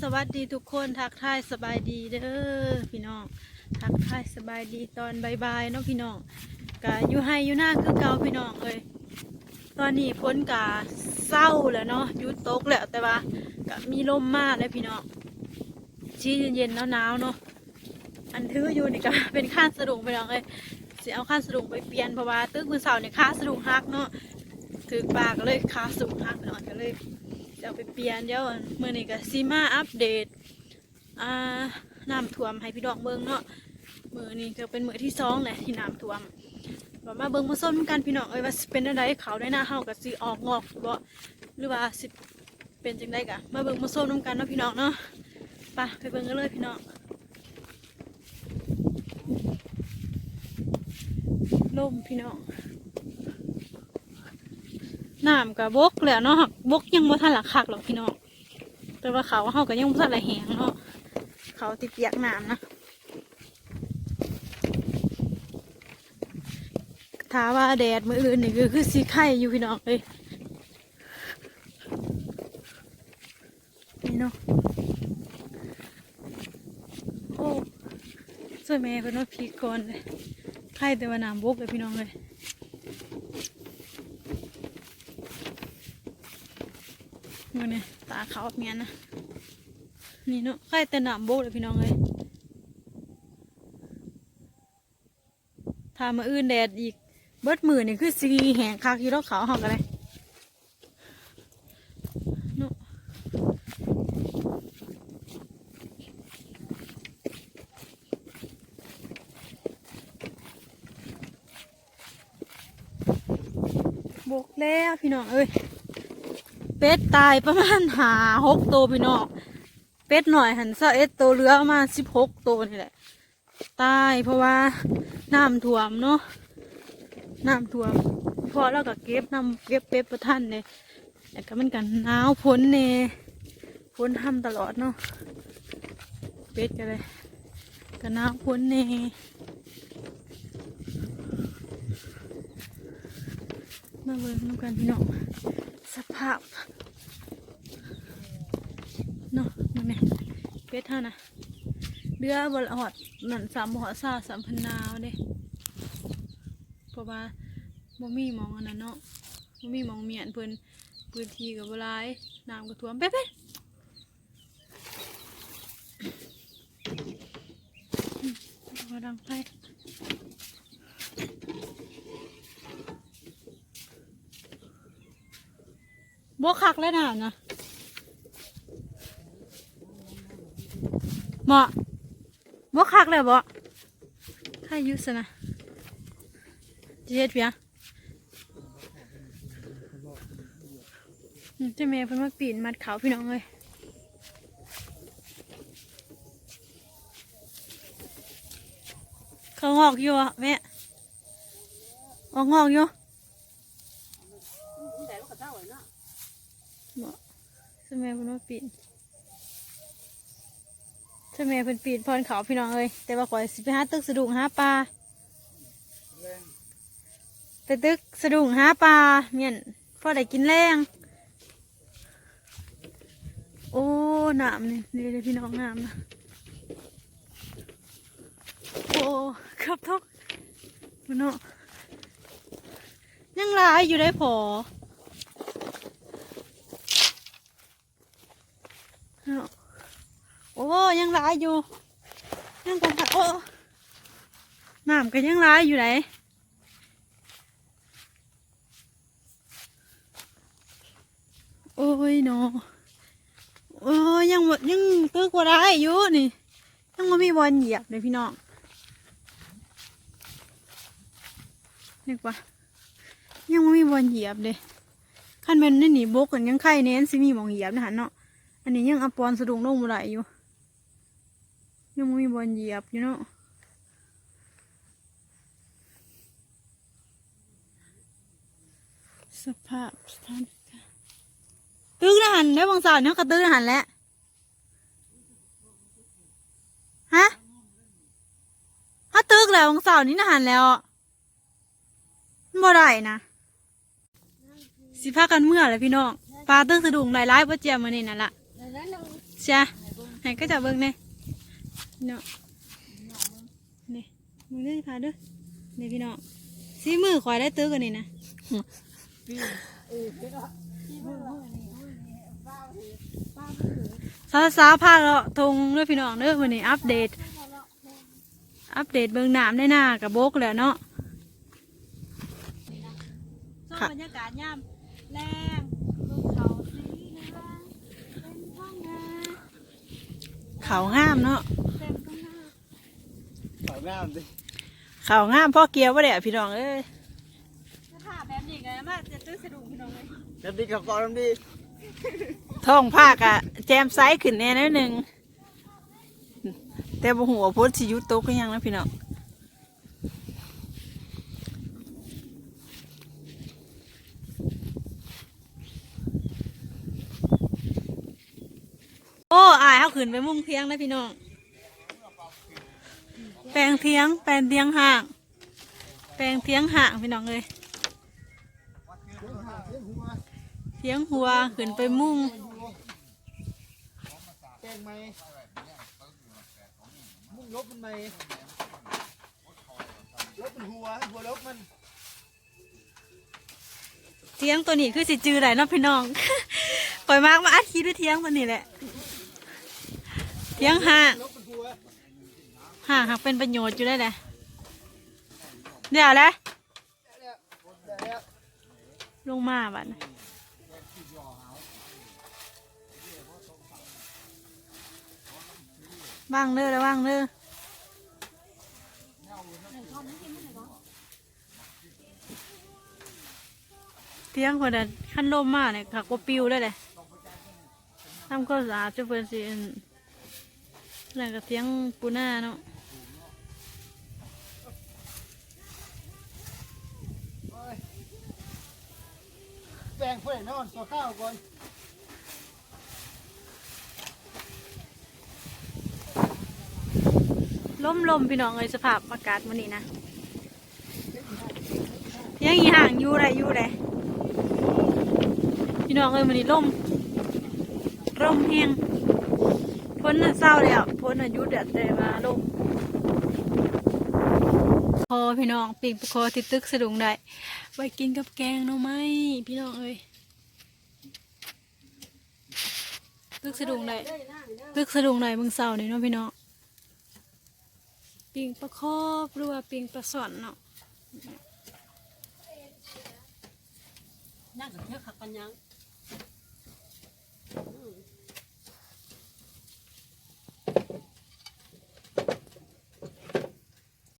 สวัสดีทุกคนทักทายสบายดีเด้อพี่น้องทักทายสบายดีตอนบายๆเนาะพี่น้องกะอยู่ให้อยู่หน้าคือเก่าพี่น้องเอ้ยตอนนี้พ้นกะเศร้าแล้วเนาะยุดตกแล้วแต่ว่ากะมีลมมากเลยพี่น้องชี้เย็นๆหนาวๆเนาะอันถืออยู่นี่ก็เป็นข้านสะดุงพี่น้องเอ้ยสิเอาข้านสะดุงไปเปลี่ยนเพราะว่าตึกมือเสาเนี่ยข้าสะดุงฮักเนาะถือปาก็เลยข้าสะดุงฮักพี่น้องก็เลย จะไปเปลี่ยนเดี๋ยวเมื่อนี้ก็ซีมาอัปเดตอ่าน้ำท่วมให้พี่ดอกเบิ้งเนาะมือนี้ก็เป็นมือที่สองแหละที่น้ำท่วมบอกมาเบิ้งมาส้นกันพี่น้องเอ้ยว่าสิเป็นอะไรเขาได้หน้าเฮากับสีออกงอกบ่หรือว่าสิเป็นจังไดกะมาเบิ้งมาส้นน้ำกันเนาะพี่น้องเนาะไปไปเบิ้งกันเลยพี่น้องลมพี่น้อง น้ำกับบกแหล้วเนาะบกยังบ่ทันหลักคักหรอกพี่น้องแต่ว่าเขาเขาก็ยังบ่ทันละแหงเนาะเขาติดเปียกน้ำนะถ้าว่าแดดมืออื่นนี่คือคือสีไข่อยู่พี่น้องเลยนี่เนาะโอ้สวยแม่เป็นว่าพีก่อนเลยไข่แต่ว่าน้ำบกเลยพี่น้องเลย มื อเนี่ยตาเขาเมียนนะนี่เนาะใครแต่หนามโบเลยพี่น้องเลยถ้ามาอื่นแดดอีกเบิดมือนี่คือสีแหงคักอยู่แล้วเขาวหอกกันเลยเนาะบกแล้วพี่น้องเอ้ย เป็ดตายประมาณหาหกตัวพี่น้องเป็ดหน่อยหันซะเอ็ดตัวเหลือมาสิบหกตัวนี่แหละตายเพราะว่าน้ำท่วมเนาะน้ำท่วมพอแล้วก็เก็บน้ำเก็บเป็ดประทันเลยแต่ก็มันกันหนาวพ้นเน่พ้นทำตลอดเนาะเป็ดกันเลยก็หนาวพ้นเน่มาเบิ่งน้ำกันพี่น้องสภาพเนาะมันเนี่ย เป็ดเท่านะเรือบนหอดนั่นสามหอดซาสามพันนาวเด้เพราะว่าบ่มีมองอันนั้นเนาะบ่มีมองเมียนเพิ่นพื้นที่กับหลายน้ำก็ท่วมเป๊ะๆอืมเอาดังไฟบ่คักแล้วนะนะ เหมาะบ่คักเลยบ่ใครอยุ่สนะจะเฮ็ดเพียงอืมเจะแม่เพิ่นมาปีนมัดเขาพี่น้องเลยเขางอกอยู่อะแม่ออกงอกอยู่บ่เจะแม่เพิ่นมาปีน เจะแม่เพิ่นปีนพรเขาพี่น้องเลยแต่ว่าข่อยสิไปหาตึกสะดุ้งหาปลาไปตึกสะดุ้งหาปลาเมียนพอได้กินแรงโอ้น้ำนี่นี่เลยพี่น้องน้ำนะโอ้เกือบทุกพี่น้องยังลายอยู่ได้พอเนาะโอ้ยังหลายอยู่ยังคงผัดโอ้น้ำก็ยังหลายอยู่ไหนโอ้ยเนาะโอ้ยยังยังตึกว่าได้อยู่นี่ยังไม่มีบอลเหยียบเลยพี่น้องนึกว่ายังไม่มีบอลเหยียบเลยขั้นเป็นนี่หนีบกกันยังไข่เน้นสิมีหมองเหยียบนะฮะเนาะอันนี้ยังอปอนสะดุงลงมาได้อยู่ ยังไม่มีบอลเหยียบอยู่เนาะสภาพสถานการณ์ตึกนะหันได้บางสาวเนี่ยก็ตึกนะหันแล้วฮะถ้าตึกแล้วบางสาวนี่นะหันแล้วมันบ่ได้นะสิพากันเมื่อเลยพี่น้องปลาตึกสะดุงหลายๆบ่เจียมมานี่นั่นละแล้วนั่นจ้ะเให้ก็จะเบิ่งแน่ เนาะนี่มึงได้พาเด้อนี่พี่น้องซีมือขวายได้ตื้อกันนี่นะสาวสาวๆพาเราะทงเด้อพี่น้องเด้อวันนี้อัปเดต อัปเดตเบิ่งน้ำได้หน้ากับโบกแล้วเนาะชอบบรรยากาศย่ำแรงภูเขาสีเหลืองเป็นท้องนาเขางามเนาะขาว งามดิเขางามพ่อเกียวว่าเดี๋ยวพี่น้องเอ้ยถ้าแบบนี้ก็มาจะตื้อสะดุ้งพี่น้องเลยน้ำดีเขาวกอนน้ำดีท้องภาคอะแจมไซส์ขึ้นแน่นิดนึงแต่บ่หัวาพ้นสิอยุตกก็ยังนะพี่น้องโอ้อายเขาขึ้นไปมุ่งเทียงแล้วพี่น้อง แปลงเทียง แปลงเทียงห่าง แปลงเทียงห่างพี่น้องเลยเทียงหัวขึ้นไปมุ่งแกงไหมมุ่งลบมันไหมลบมันหัวหัวลบมันเทียงตัวนี้คือสิจือไหลเนาะพี่น้องปล่อยมากมาอัดคิดด้วยเทียงตัวนี้แหละ เทียงห่างลบมัน ห่างหากเป็นประโยชน์อยู่ได้แหละเดี๋ยวและได้แล้วลงมาบัดน่ะว่างเด้อแล้วว่างเด้อเทียงคนนั้นขั้นลมมาเนี่ยขักว่าปิวได้เลยทำก็สะอาดจะเพิ่นสิอั่นแล้วก็เทียงปูหน้าเนาะ แปลงเพื่อนอนตัวข้าวก่อนลมลมพี่น้องเลยสภาพอากาศวันนี้นะยังอีห่างอยู่ไรอยู่ไรพี่น้องเลยวันนี้ลมร่มแห้งพ้นน่ะเศร้าแล้วพ้นอายุเดือดแต่มาลมพอพี่น้องปีกคอติดตึกสะดุงได้ไว้กินกับแกงหน่อไหมพี่น้องเอ้ย ลึกสะดุงได้ลึกสะดุงได้มึงเศร้านี่เนาะพี่น้องปิงปลาคอบหรือว่าปิงปลาสอนเนาะนั่งกับเยอะขับกันยัง